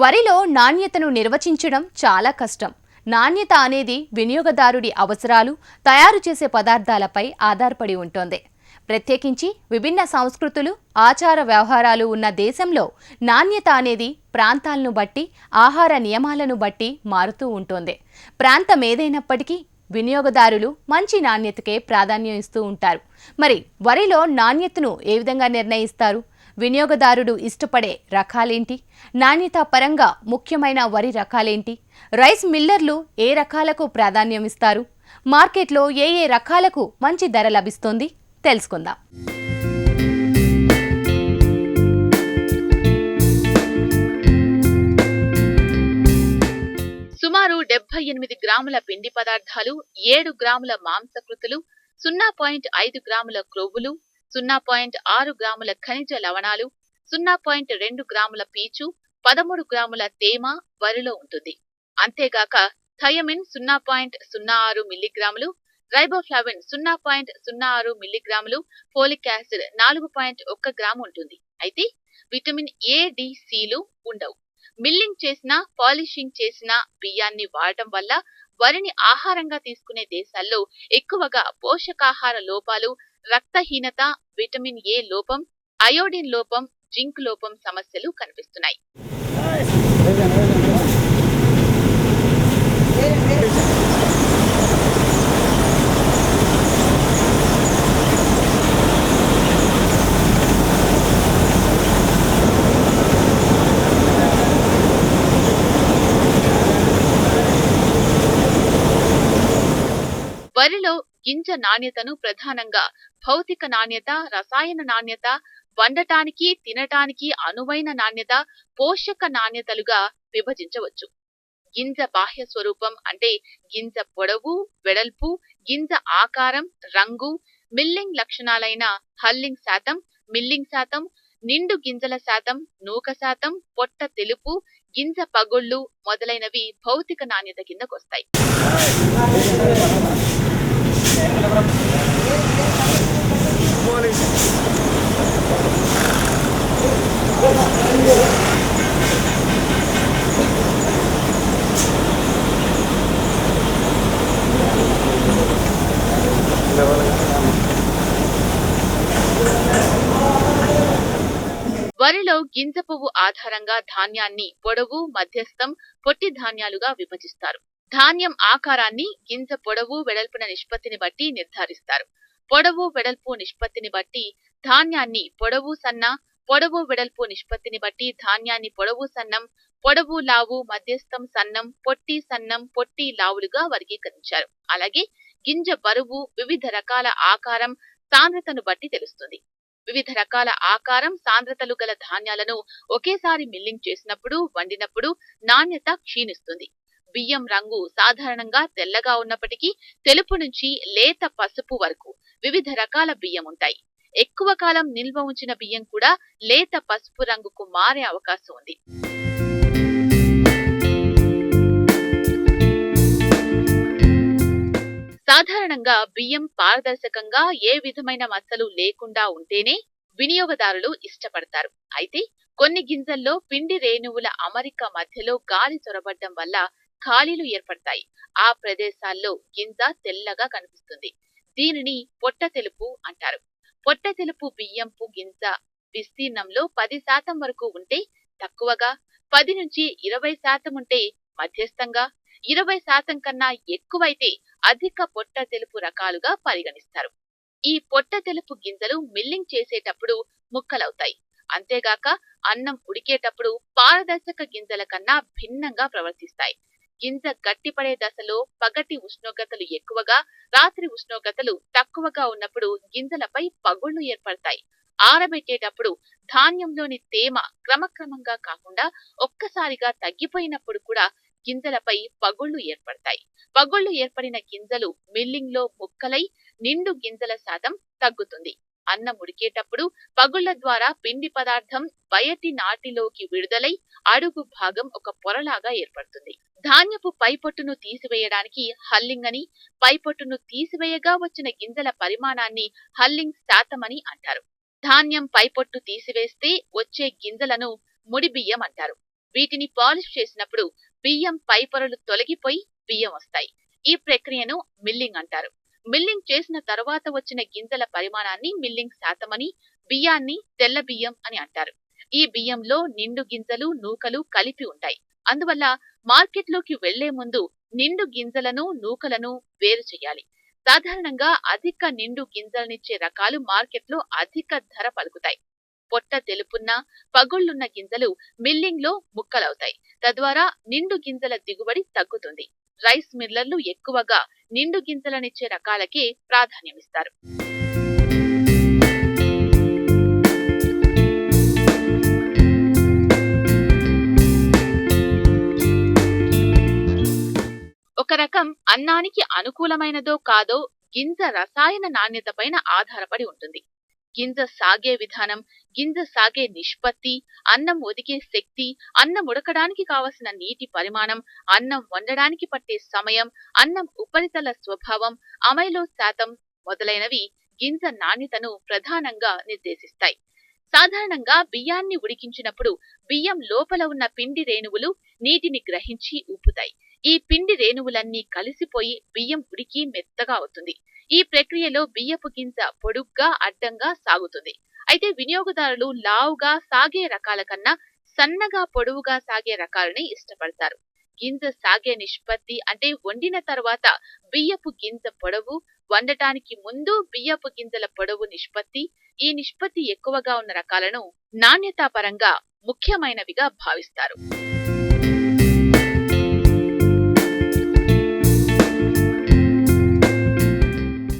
వరిలో నాణ్యతను నిర్వచించడం చాలా కష్టం. నాణ్యత అనేది వినియోగదారుడి అవసరాలు తయారు చేసే పదార్థాలపై ఆధారపడి ఉంటుంది. ప్రత్యేకించి విభిన్న సంస్కృతులు ఆచార వ్యవహారాలు ఉన్న దేశంలో నాణ్యత అనేది ప్రాంతాలను బట్టి ఆహార నియమాలను బట్టి మారుతూ ఉంటుంది. ప్రాంతం ఏదైనప్పటికీ వినియోగదారులు మంచి నాణ్యతకే ప్రాధాన్యం ఇస్తూ ఉంటారు. మరి వరిలో నాణ్యతను ఏ విధంగా నిర్ణయిస్తారు? వినియోగదారుడు ఇష్టపడే రకాలేంటి? నాణ్యత పరంగా ముఖ్యమైన వరి రకాలేంటి? రైస్ మిల్లర్లు ఏ రకాలకు ప్రాధాన్యం ఇస్తారు? మార్కెట్లో ఏ ఏ రకాలకు మంచి ధర లభిస్తుంది? తెలుసుకుందాం. సుమారు డెబ్బై ఎనిమిది గ్రాముల పిండి పదార్థాలు ఏడు గ్రాముల మాంసకృతులు సున్నా పాయింట్ ఐదు గ్రాముల క్రొవ్వులు సున్నా పాయింట్ ఆరు గ్రాముల ఖనిజ లవణాలు సున్నా పాయింట్ రెండు గ్రాముల పీచు పదమూడు గ్రాముల తేమ వరిలో ఉంటుంది. అంతేగాక థయమిన్ సున్నా పాయింట్ సున్నా ఆరు మిల్లీగ్రాములు రైబోఫ్లావిన్ సున్నా పాయింట్ సున్నా ఆరు మిల్లీగ్రాములు ఫోలిక్ యాసిడ్ నాలుగు పాయింట్ ఒక్క గ్రాము ఉంటుంది. అయితే విటమిన్ ఏ డి ఉండవు. మిల్లింగ్ చేసిన పాలిషింగ్ చేసిన బియ్యాన్ని వాడటం వల్ల వరిని ఆహారంగా తీసుకునే దేశాల్లో ఎక్కువగా పోషకాహార లోపాలు రక్తహీనత విటమిన్ ఏ లోపం అయోడిన్ లోపం జింక్ లోపం సమస్యలు కనిపిస్తున్నాయి వరిలో గింజ నాణ్యతను ప్రధానంగా. భౌతిక నాణ్యత రసాయన నాణ్యత వండటానికి తినటానికి అనువైన నాణ్యత పోషక నాణ్యతలుగా విభజించవచ్చు. గింజ బాహ్య స్వరూపం అంటే గింజ పొడవు వెడల్పు గింజ ఆకారం రంగు మిల్లింగ్ లక్షణాలైన హల్లింగ్ శాతం మిల్లింగ్ శాతం నిండు గింజల శాతం నూక శాతం పొట్ట తెలుపు గింజ పగుళ్ళు మొదలైనవి భౌతిక నాణ్యత కిందకొస్తాయి వరిలో గింజ పువ్వు ఆధారంగా ధాన్యాన్ని పొడవు మధ్యస్థం పొట్టి ధాన్యాలుగా విభజిస్తారు. ధాన్యం ఆకారాన్ని గింజ పొడవు వెడల్పున నిష్పత్తిని బట్టి నిర్ధారిస్తారు. పొడవు వెడల్పు నిష్పత్తిని బట్టి ధాన్యాన్ని పొడవు సన్న పొడవు వెడల్పు నిష్పత్తిని బట్టి ధాన్యాన్ని పొడవు సన్నం పొడవు లావు మధ్యస్థం సన్నం పొట్టి సన్నం పొట్టి లావులుగా వర్గీకరించారు. అలాగే గింజ బరువు వివిధ రకాల ఆకారం సాంద్రతను బట్టి తెలుస్తుంది. వివిధ రకాల ఆకారం సాంద్రతలు గల ధాన్యాలను ఒకేసారి మిల్లింగ్ చేసినప్పుడు వండినప్పుడు నాణ్యత క్షీణిస్తుంది. బియ్యం రంగు సాధారణంగా తెల్లగా ఉన్నప్పటికీ తెలుపు నుంచి లేత పసుపు వరకు వివిధ రకాల బియ్యం ఉంటాయి. ఎక్కువ కాలం నిల్వ ఉంచిన బియ్యం కూడా లేత పసుపు రంగుకు మారే అవకాశం ఉంది. సాధారణంగా బియ్యం పారదర్శకంగా ఏ విధమైన మచ్చలు లేకుండా ఉంటేనే వినియోగదారులు ఇష్టపడతారు. అయితే కొన్ని గింజల్లో పిండి రేణువుల అమరిక మధ్యలో గాలి చొరబడ్డం వల్ల ఖాళీలు ఏర్పడతాయి. ఆ ప్రదేశాల్లో గింజ తెల్లగా కనిపిస్తుంది. దీనిని పొట్ట తెలుపు అంటారు. పొట్ట తెలుపు బియ్యంపు గింజ విస్తీర్ణంలో పది శాతం వరకు ఉంటే తక్కువగా పది నుంచి ఇరవై శాతం ఉంటే మధ్యస్థంగా ఇరవై శాతం కన్నా ఎక్కువైతే అధిక పొట్ట తెలుపు రకాలుగా పరిగణిస్తారు. ఈ పొట్ట తెలుపు గింజలు మిల్లింగ్ చేసేటప్పుడు ముక్కలవుతాయి. అంతేగాక అన్నం ఉడికేటప్పుడు పారదర్శక గింజల కన్నా భిన్నంగా ప్రవర్తిస్తాయి. గింజ గట్టిపడే దశలో పగటి ఉష్ణోగ్రతలు ఎక్కువగా రాత్రి ఉష్ణోగ్రతలు తక్కువగా ఉన్నప్పుడు గింజలపై పగుళ్ళు ఏర్పడతాయి. ఆరబెట్టేటప్పుడు ధాన్యంలోని తేమ క్రమక్రమంగా కాకుండా ఒక్కసారిగా తగ్గిపోయినప్పుడు కూడా గింజలపై పగుళ్ళు ఏర్పడతాయి. పగుళ్ళు ఏర్పడిన గింజలు మిల్లింగ్లో ముక్కలై నిండు గింజల శాతం తగ్గుతుంది. అన్నం ఉడికేటప్పుడు పగుళ్ళ ద్వారా పిండి పదార్థం బయటి నాటిలోకి విడుదలై అడుగు భాగం ఒక పొరలాగా ఏర్పడుతుంది. ధాన్యపు పైపొట్టును తీసివేయడానికి హల్లింగ్ అని పైపొట్టును తీసివేయగా వచ్చిన గింజల పరిమాణాన్ని హల్లింగ్ శాతం అని అంటారు. ధాన్యం పైపొట్టు తీసివేస్తే వచ్చే గింజలను ముడి బియ్యం అంటారు. వీటిని పాలిష్ చేసినప్పుడు బియ్యం పై పొరలు తొలగిపోయి బియ్యం వస్తాయి. ఈ ప్రక్రియను మిల్లింగ్ అంటారు. మిల్లింగ్ చేసిన తర్వాత వచ్చిన గింజల పరిమాణాన్ని మిల్లింగ్ శాతమని బియ్యాన్ని తెల్ల బియ్యం అని అంటారు. ఈ బియ్యంలో నిండు గింజలు నూకలు కలిపి ఉంటాయి. అందువల్ల మార్కెట్లోకి వెళ్ళే ముందు నిండు గింజలను నూకలను వేరు చేయాలి. సాధారణంగా అధిక నిండు గింజలనిచ్చే రకాలు మార్కెట్లో అధిక ధర పలుకుతాయి. పొట్ట తెలుపున్న పగుళ్ళున్న గింజలు మిల్లింగ్లో ముక్కలవుతాయి. తద్వారా నిండు గింజల దిగుబడి తగ్గుతుంది. రైస్ మిల్లర్లు ఎక్కువగా నిండు గింజలనిచ్చే రకాలకే ప్రాధాన్యమిస్తారు. ఒక రకం అన్నానికి అనుకూలమైనదో కాదో గింజ రసాయన నాణ్యత పైన ఆధారపడి ఉంటుంది. గింజ సాగే విధానం గింజ సాగే నిష్పత్తి అన్నం ఒదిగే శక్తి అన్నం ఉడకడానికి కావలసిన నీటి పరిమాణం అన్నం వండడానికి పట్టే సమయం అన్నం ఉపరితల స్వభావం అమైలో శాతం మొదలైనవి గింజ నాణ్యతను ప్రధానంగా నిర్దేశిస్తాయి. సాధారణంగా బియ్యాన్ని ఉడికించినప్పుడు బియ్యం లోపల ఉన్న పిండి రేణువులు నీటిని గ్రహించి ఉప్పుతాయి ఈ పిండి రేణువులన్నీ కలిసిపోయి బియ్యం ఉడికి మెత్తగా అవుతుంది. ఈ ప్రక్రియలో బియ్యపు గింజ పొడుగ్గా అడ్డంగా సాగుతుంది. అయితే వినియోగదారులు లావుగా సాగే రకాల కన్నా సన్నగా పొడవుగా సాగే రకాలని ఇష్టపడతారు. గింజ సాగే నిష్పత్తి అంటే వండిన తర్వాత బియ్యపు గింజ పొడవు వండటానికి ముందు బియ్యపు గింజల పొడవు నిష్పత్తి ఈ నిష్పత్తి ఎక్కువగా ఉన్న రకాలను నాణ్యతాపరంగా ముఖ్యమైనవిగా భావిస్తారు.